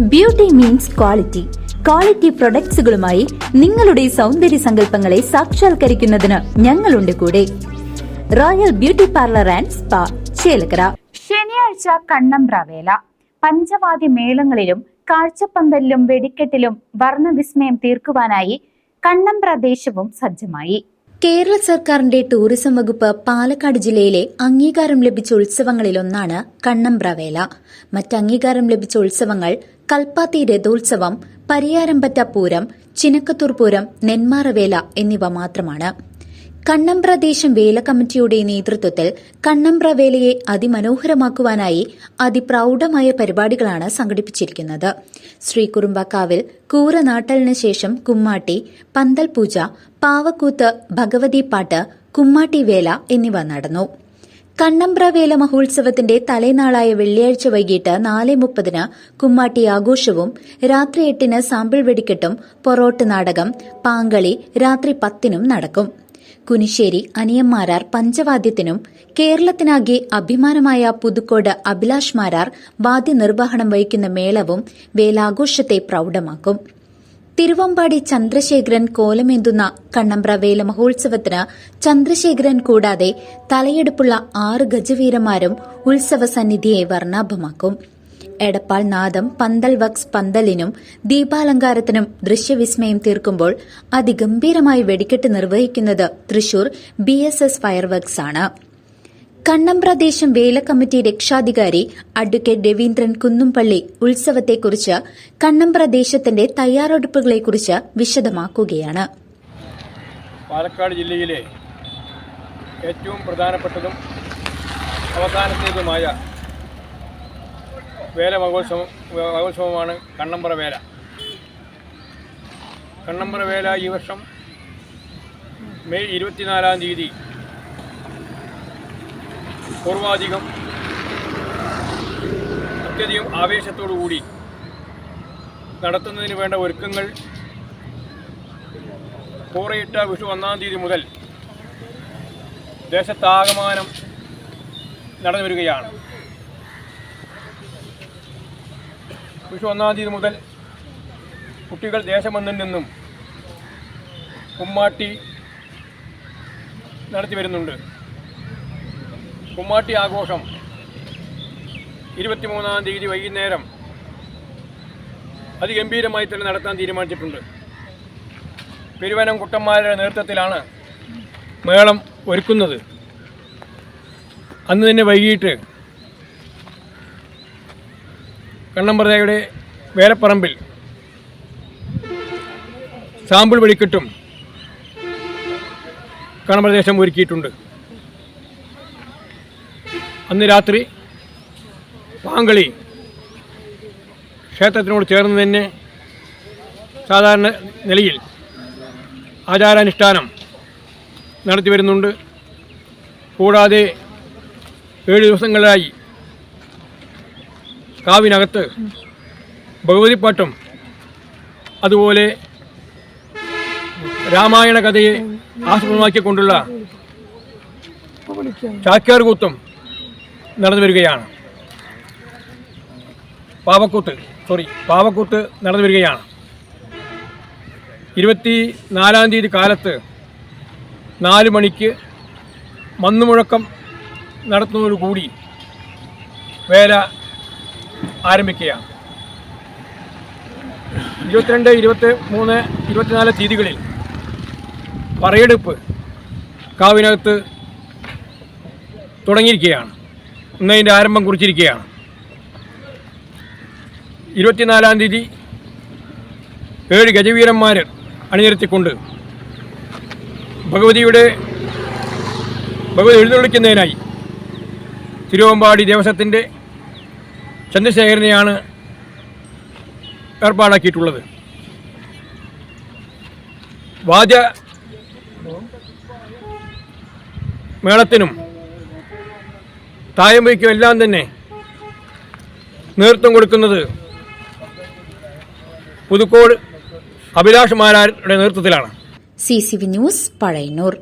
Beauty means quality quality പ്രൊഡക്ട്സുകളുമായി നിങ്ങളുടെ സൗന്ദര്യ സങ്കല്പങ്ങളെ സാക്ഷാത്കരിക്കുന്നതിന് ഞങ്ങളുണ്ട് കൂടെ. Royal beauty parlour and spa Chelakkara. ശനിയാഴ്ച കണ്ണമ്പ്രാവേല. പഞ്ചവാദ്യ മേളങ്ങളിലും കാഴ്ചപ്പന്തലിലും വെടിക്കെട്ടിലും വർണവിസ്മയം തീർക്കുവാനായി കണ്ണമ്പ്ര ദേശവും സജ്ജമായി. കേരള സർക്കാരിന്റെ ടൂറിസം വകുപ്പ് പാലക്കാട് ജില്ലയിലെ അംഗീകാരം ലഭിച്ച ഉത്സവങ്ങളിലൊന്നാണ് മറ്റ് അംഗീകാരം ലഭിച്ച ഉത്സവങ്ങൾ കൽപ്പാത്തി രഥോത്സവം പരിയാരമ്പറ്റ പൂരം ചിനക്കത്തൂർ പൂരം നെന്മാറവേല എന്നിവ മാത്രമാണ്. കണ്ണമ്പ്രദേശം വേല കമ്മിറ്റിയുടെ നേതൃത്വത്തിൽ കണ്ണമ്പ്ര വേലയെ അതിമനോഹരമാക്കുവാനായി അതിപ്രൌഢമായ പരിപാടികളാണ് സംഘടിപ്പിച്ചിരിക്കുന്നത്. ശ്രീകുറുമ്പക്കാവിൽ കൂറനാട്ടലിന് ശേഷം കുമ്മാട്ടി പന്തൽ പൂജ പാവക്കൂത്ത് ഭഗവതി പാട്ട് കുമ്മാട്ടി വേല എന്നിവ നടന്നു. കണ്ണമ്പ്ര വേല മഹോത്സവത്തിന്റെ തലേനാളായ വെള്ളിയാഴ്ച വൈകിട്ട് നാല് മുപ്പതിന് കുമ്മാട്ടി ആഘോഷവും രാത്രി എട്ടിന് സാമ്പിൾ വെടിക്കെട്ടും പൊറോട്ട് നാടകം പാങ്കളി രാത്രി പത്തിനും നടക്കും. കുനിശ്ശേരി അനിയന്മാരാർ പഞ്ചവാദ്യത്തിനും കേരളത്തിനാകെ അഭിമാനമായ പുതുക്കോട് അഭിലാഷ് മാരാർ വാദ്യനിർവഹണം വഹിക്കുന്ന മേളവും വേലാഘോഷത്തെ പ്രൌഢമാക്കും. തിരുവമ്പാടി ചന്ദ്രശേഖരൻ കോലമേന്തുന്ന കണ്ണമ്പ്ര വേല മഹോത്സവത്തിന് ചന്ദ്രശേഖരൻ കൂടാതെ തലയെടുപ്പുള്ള ആറ് ഗജവീരന്മാരും ഉത്സവ സന്നിധിയെ വർണാഭമാക്കും. എടപ്പാൾ നാദം പന്തൽ വക്സ് പന്തലിനും ദീപാലങ്കാരത്തിനും ദൃശ്യവിസ്മയം തീർക്കുമ്പോൾ അതിഗംഭീരമായി വെടിക്കെട്ട് നിർവഹിക്കുന്നത് Thrissur B S S fireworks ആണ്. കണ്ണമ്പ്രദേശം വേല കമ്മിറ്റി രക്ഷാധികാരി അഡ്വക്കേറ്റ് രവീന്ദ്രൻ കുന്നുംപള്ളി ഉത്സവത്തെക്കുറിച്ച് കണ്ണമ്പ്രദേശത്തിന്റെ തയ്യാറെടുപ്പുകളെക്കുറിച്ച് വിശദമാക്കുകയാണ്. പാലക്കാട് ജില്ലയിലെ ഏറ്റവും പ്രധാനപ്പെട്ടതും അവസാനത്തേതുമായ വേല മഹോത്സവം മഹോത്സവമാണ് കണ്ണമ്പറ വേല. കണ്ണമ്പറ വേല ഈ വർഷം മെയ് ഇരുപത്തിനാലാം തീയതി. പൂർവാധികം അത്യധികം ആവേശത്തോടു കൂടി നടത്തുന്നതിന് വേണ്ട ഒരുക്കങ്ങൾ കൂറയിട്ട വിഷു ഒന്നാം തീയതി മുതൽ ദേശത്താകമാനം നടന്നു വരികയാണ് വിഷു ഒന്നാം തീയതി മുതൽ കുട്ടികൾ ദേശമെന്നിൽ നിന്നും കുമ്മാട്ടി നടത്തി വരുന്നുണ്ട്. കുമ്മാട്ടി ആഘോഷം ഇരുപത്തിമൂന്നാം തീയതി വൈകുന്നേരം അതിഗംഭീരമായി തന്നെ നടത്താൻ തീരുമാനിച്ചിട്ടുണ്ട്. പെരുവനം കുട്ടന്മാരുടെ നേതൃത്വത്തിലാണ് മേളം ഒരുക്കുന്നത്. അന്ന് തന്നെ വൈകിട്ട് കണ്ണമ്പറയുടെ വേലപ്പറമ്പിൽ സാമ്പിൾ വെടിക്കെട്ടും കണ്ണമ്പ്രദേശം ഒരുക്കിയിട്ടുണ്ട്. അന്ന് രാത്രി പാങ്കളി ക്ഷേത്രത്തിനോട് ചേർന്ന് തന്നെ സാധാരണ നിലയിൽ ആചാരാനുഷ്ഠാനം നടത്തി വരുന്നുണ്ട്. കൂടാതെ ഏഴ് ദിവസങ്ങളിലായി കാവിനകത്ത് ഭഗവതിപ്പാട്ടും അതുപോലെ രാമായണ കഥയെ ആസ്പദമാക്കിക്കൊണ്ടുള്ള ചാക്യാർകൂത്തും നടന്നു വരികയാണ് പാവക്കൂത്ത് സോറി പാവക്കൂത്ത് നടന്നു വരികയാണ് ഇരുപത്തി നാലാം തീയതി കാലത്ത് നാല് മണിക്ക് മന്നുമുഴക്കം നടത്തുന്നതോടുകൂടി വേല ആരംഭിക്കുകയാണ്. ഇരുപത്തിരണ്ട് ഇരുപത്തി മൂന്ന് ഇരുപത്തിനാല് തീയതികളിൽ പറയെടുപ്പ് കാവിനകത്ത് തുടങ്ങിയിരിക്കുകയാണ്. ഇന്നതിന്റെ ആരംഭം കുറിച്ചിരിക്കുകയാണ്. ഇരുപത്തിനാലാം തീയതി ഏഴ് ഗജവീരന്മാർ അണിനിരത്തിക്കൊണ്ട് ഭഗവതിയുടെ ഭഗവതി എഴുന്നള്ളിക്കുന്നതിനായി തിരുവമ്പാടി ദേവസ്വത്തിന്റെ ചന്ദ്രശേഖരനെയാണ് ഏർപ്പാടാക്കിയിട്ടുള്ളത്. വാദ്യ മേളത്തിനും തായമ്പയ്ക്കും എല്ലാം തന്നെ നേതൃത്വം കൊടുക്കുന്നത് പുതുക്കോട് അഭിലാഷ് മാരാരുടെ നേതൃത്വത്തിലാണ്. C C V news Pazhayannur.